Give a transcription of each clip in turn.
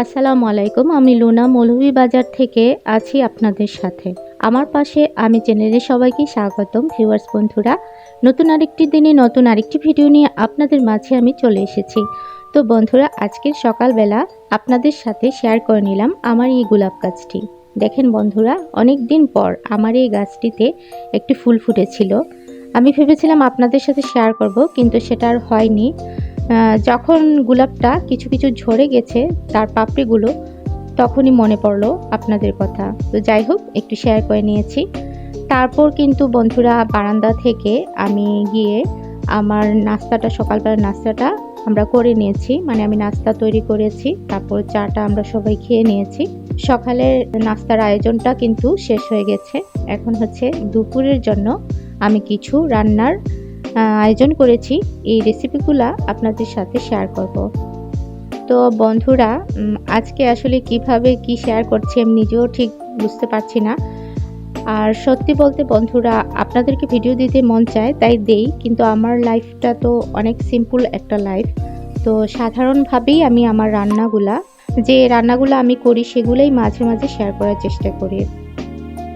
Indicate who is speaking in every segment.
Speaker 1: আসসালামু আলাইকুম, আমি লুনা মৌলভীবাজার থেকে আছি আপনাদের সাথে। আমার পাশে আমি চ্যানেলে সবাইকে স্বাগতম, ভিউয়ার্স বন্ধুরা। নতুন আরেকটি দিনে নতুন আরেকটি ভিডিও নিয়ে আপনাদের মাঝে আমি চলে এসেছি। তো বন্ধুরা, আজকের সকালবেলা আপনাদের সাথে শেয়ার করে নিলাম আমার এই গোলাপ গাছটি। দেখেন বন্ধুরা অনেক দিন পর আমার এই গাছটিতে একটি ফুল ফুটেছিল। আমি ভেবেছিলাম আপনাদের সাথে শেয়ার করব, কিন্তু সেটা আর হয়নি। যখন গোলাপটা কিছু কিছু ঝরে গেছে তার পাপড়িগুলো তখনই মনে পড়ল আপনাদের কথা। তো যাই হোক, একটু শেয়ার করে নিয়েছি। তারপর কিন্তু বন্ধুরা বারান্দা থেকে আমি গিয়ে আমার নাস্তাটা, সকালবেলার নাস্তাটা আমরা করে নিয়েছি। মানে আমি নাস্তা তৈরি করেছি, তারপর চাটা আমরা সবাই খেয়ে নিয়েছি। সকালের নাস্তার আয়োজনটা কিন্তু শেষ হয়ে গেছে। এখন হচ্ছে দুপুরের জন্য আমি কিছু রান্নার আয়োজন করেছি, এই রেসিপিগুলো আপনাদের সাথে শেয়ার করব। তো বন্ধুরা আজকে আসলে কীভাবে কি শেয়ার করছি আমি নিজেও ঠিক বুঝতে পারছি না। আর সত্যি বলতে বন্ধুরা, আপনাদেরকে ভিডিও দিতে মন চায়, তাই দেই, কিন্তু আমার লাইফটা তো অনেক সিম্পল একটা লাইফ তো সাধারণভাবেই আমি আমার রান্নাগুলা, যে রান্নাগুলো আমি করি, সেগুলোই মাঝে মাঝে শেয়ার করার চেষ্টা করি।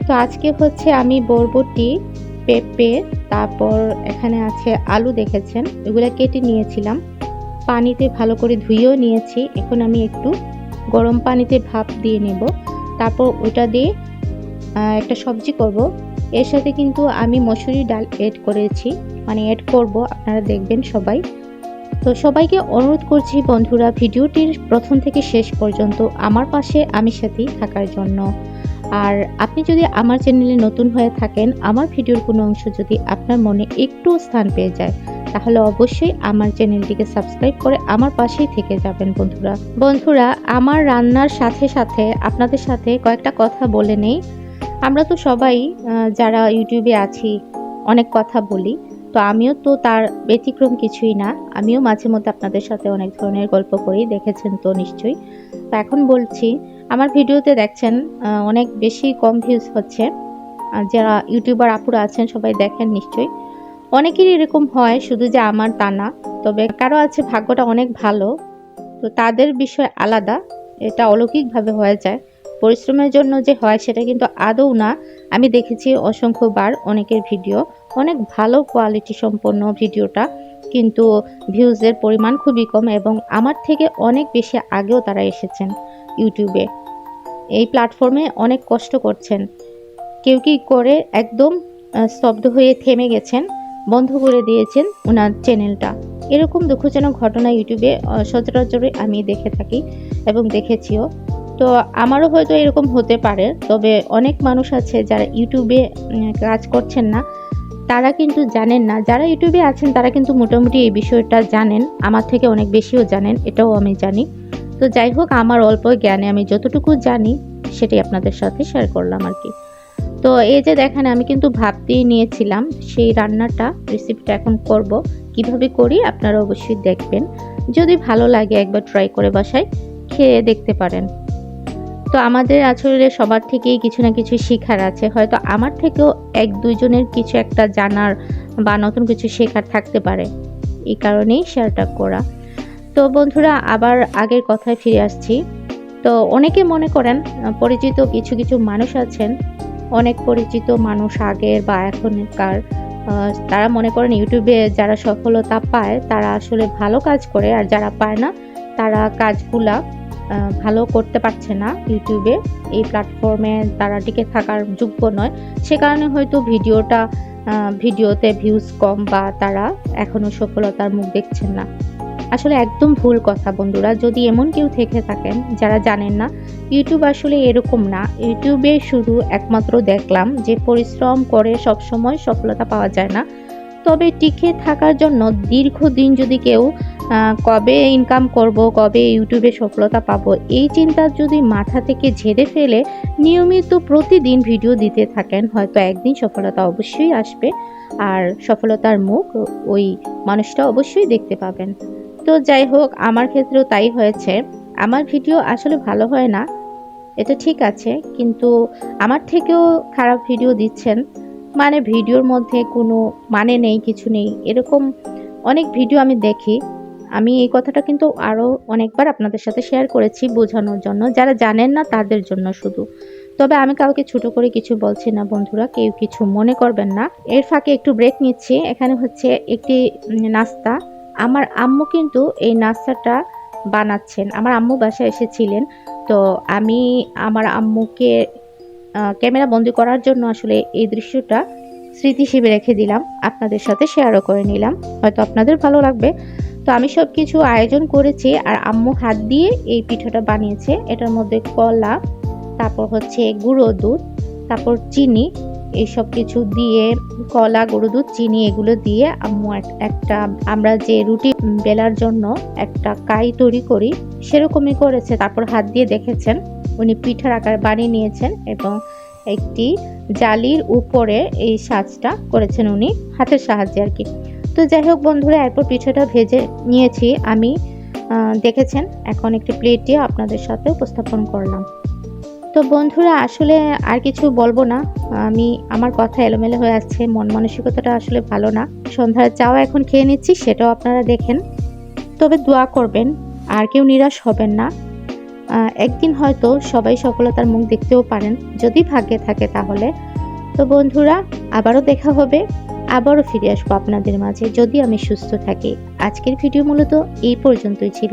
Speaker 1: তো আজকে হচ্ছে আমি বরবটি পেঁপে, তারপর এখানে আছে আলু দেখেছেন, এগুলো কেটে নিয়েছিলাম। পানিতে ভালো করে ধুয়েও নিয়েছি, এখন আমি একটু গরম পানিতে ভাপ দিয়ে নেব। তারপর ওটা দিয়ে একটা সবজি করব। এর সাথে কিন্তু আমি মসুরি ডাল এড করেছি মানে এড করব, আপনারা দেখবেন সবাই। তো সবাইকে অনুরোধ করছি বন্ধুরা, ভিডিওটির প্রথম থেকে শেষ পর্যন্ত আমার পাশে, আমি সাথেই থাকার জন্য। আর আপনি যদি আমার চ্যানেলে নতুন হয়ে থাকেন, আমার ভিডিওর কোনো অংশ যদি আপনার মনে একটু স্থান পেয়ে যায়, তাহলে অবশ্যই আমার চ্যানেলটিকে সাবস্ক্রাইব করে আমার পাশেই থেকে যাবেন বন্ধুরা। বন্ধুরা, আমার রান্নার সাথে সাথে আপনাদের সাথে কয়েকটা কথা বলে নেই। আমরা তো সবাই যারা ইউটিউবে আছি, অনেক কথা বলি। তো আমিও তো তার ব্যতিক্রম কিছুই না। আমিও মাঝে মধ্যে আপনাদের সাথে অনেক ধরনের গল্প করি, দেখেছেন তো নিশ্চয়ই। তো এখন বলছি, আমার ভিডিওতে দেখছেন অনেক বেশি কম ভিউজ হচ্ছে। যারা ইউটিউবার আপুরা আছেন, সবাই দেখেন নিশ্চয়ই। অনেকেরই এরকম হয়, শুধু যে আমার তা না, তবে কারও আছে ভাগ্যটা অনেক ভালো, তো তাদের বিষয় আলাদা। এটা অলৌকিকভাবে হয়ে যায়। পরিশ্রমের জন্য যে হয়, সেটা কিন্তু আদৌ না। আমি দেখেছি অসংখ্যবার অনেকের ভিডিও। অনেক ভালো কোয়ালিটি সম্পন্ন ভিডিওটা, কিন্তু ভিউজের পরিমাণ খুবই কম এবং আমার থেকে অনেক বেশি আগেও তারা এসেছেন ইউটিউবে। এই প্ল্যাটফর্মে অনেক কষ্ট করছেন। কেউ কি করে একদম স্তব্ধ হয়ে থেমে গেছেন, বন্ধ করে দিয়েছেন ওনার চ্যানেলটা এরকম দুঃখজনক ঘটনা ইউটিউবে সচরাচরই আমি দেখে থাকি এবং দেখেছিও। তো আমারও হয়তো এরকম হতে পারে, তবে অনেক মানুষ আছে যারা ইউটিউবে কাজ করছেন না তারা কিন্তু জানেন না। যারা ইউটিউবে আছেন, তারা কিন্তু মোটামুটি এই বিষয়টা জানেন। আমার থেকে অনেক বেশিও জানেন, এটাও আমি জানি। তো যাই হোক, আমার অল্প জ্ঞানে আমি যতটুকু জানি, সেটাই আপনাদের সাথে শেয়ার করলাম আর কি। তো এই যে দেখেন, আমি কিন্তু ভাবতেই নিয়েছিলাম সেই রান্নাটা রেসিপিটা এখন করব। কীভাবে করি, আপনারা অবশ্যই দেখবেন। যদি ভালো লাগে একবার ট্রাই করে বাসায়, খেয়ে দেখতে পারেন। তো আমাদের আসলে সবার থেকেই কিছু না কিছু শেখার আছে। হয়তো আমার থেকেও এক দুইজনের কিছু একটা জানার বা নতুন কিছু শেখার থাকতে পারে। এই কারণেই শেয়ারটা করা। তো বন্ধুরা, আবার আগের কথায় ফিরে আসছি। তো অনেকে মনে করেন, পরিচিত কিছু কিছু মানুষ আছেন, অনেক পরিচিত মানুষ আগের বা এখনকার তারা মনে করেন ইউটিউবে যারা সফলতা পায়, তারা আসলে ভালো কাজ করে, আর যারা পায় না, তারা কাজগুলা ভালো করতে পারছে না ইউটিউবে। এই প্ল্যাটফর্মে তারা টিকে থাকার যোগ্য নয়। সে কারণে হয়তো ভিডিওটা ভিডিওতে ভিউজ কম বা তারা এখনও সফলতার মুখ দেখছেন না। আসলে একদম ভুল কথা বন্ধুরা। যদি এমন কেউ থেকে থাকেন যারা জানেন না, ইউটিউব আসলে এরকম না। ইউটিউবে শুধু একমাত্র দেখলাম যে পরিশ্রম করে সব সময় সফলতা পাওয়া যায় না। তবে টিকে থাকার জন্য দীর্ঘদিন যদি কেউ কবে ইনকাম করব, কবে ইউটিউবে সফলতা পাবো, এই চিন্তা যদি মাথা থেকে ঝেড়ে ফেলে, নিয়মিত প্রতিদিন ভিডিও দিতে থাকেন, হয়তো একদিন সফলতা অবশ্যই আসবে। আর সফলতার মুখ ওই মানুষটা অবশ্যই দেখতে পাবেন। তো যাই হোক, আমার ক্ষেত্রেও তাই হয়েছে। আমার ভিডিও আসলে ভালো হয় না, এটা ঠিক আছে, কিন্তু আমার থেকেও খারাপ ভিডিও দিচ্ছেন। মানে ভিডিওর মধ্যে কোনো মানে নেই, কিছু নেই। এরকম অনেক ভিডিও আমি দেখি। আমি এই কথাটা কিন্তু আরও অনেকবার আপনাদের সাথে শেয়ার করেছি বোঝানোর জন্য। যারা জানেন না, তাদের জন্য শুধু। তবে আমি কাউকে ছোট করে কিছু বলছি না বন্ধুরা, কেউ কিছু মনে করবেন না। এর ফাঁকে একটু ব্রেক নিচ্ছি। এখানে হচ্ছে একটি নাস্তা। আমার আম্মু কিন্তু এই নাস্তাটা বানাচ্ছেন। আমার আম্মু বাসায় এসেছিলেন। তো আমি আমার আম্মুকে ক্যামেরা বন্দি করার জন্য আসলে এই দৃশ্যটা স্মৃতি হিসেবে রেখে দিলাম। আপনাদের সাথে শেয়ারও করে নিলাম। হয়তো আপনাদের ভালো লাগবে। তো আমি সব কিছু আয়োজন করেছি আর আম্মু হাত দিয়ে এই পিঠাটা বানিয়েছে। এটার মধ্যে কলা, তারপর হচ্ছে গুঁড়ো দুধ, তারপর চিনি, এই সব কিছু দিয়ে কলা, গুঁড়ো দুধ, চিনি এগুলো দিয়ে আম্মু এক- একটা আমরা যে রুটি বেলার জন্য একটা কাই তৈরি করি, সেরকমই করেছে। তারপর হাত দিয়ে দেখেছেন, উনি পিঠার আকার বানিয়ে নিয়েছেন এবং একটি জালির উপরে এই সাজটা করেছেন উনি হাতের সাহায্যে আর কি। তো যাই হোক বন্ধুরা, এরপর পিঠাটা ভেজে নিয়েছি। আমি দেখেছেন, এখন একটি প্লেটে আপনাদের সাথে উপস্থাপন করলাম। তো বন্ধুরা, আসলে আর কিছু বলব না। আমি, আমার কথা এলোমেলো হয়ে আসছে, মন মানসিকতাটা আসলে ভালো না। সন্ধ্যার চাওয়া এখন খেয়ে নিচ্ছি, সেটাও আপনারা দেখেন। তবে দোয়া করবেন, আর কেউ নিরাশ হবেন না। একদিন হয়তো সবাই সফলতার মুখ দেখতেও পারেন, যদি ভাগ্যে থাকে তাহলে। তো বন্ধুরা, আবারও দেখা হবে। আবারও ফিরে আসব আপনাদের মাঝে যদি আমি সুস্থ থাকি। আজকের ভিডিও মূলত এই পর্যন্তই ছিল।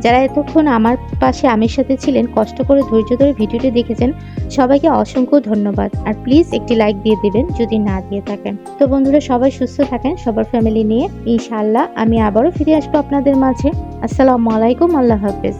Speaker 1: যারা এতক্ষণ আমার পাশে আমির সাথে ছিলেন, কষ্ট করে ধৈর্য ধরে ভিডিওটি দেখেছেন, সবাইকে অসংখ্য ধন্যবাদ। আর প্লিজ একটি লাইক দিয়ে দেবেন যদি না দিয়ে থাকেন। তো বন্ধুরা, সবাই সুস্থ থাকেন, সবার ফ্যামিলি নিয়ে। ইনশাআল্লাহ আমি আবারও ফিরে আসব আপনাদের মাঝে। আসসালামু আলাইকুম, আল্লাহ হাফেজ।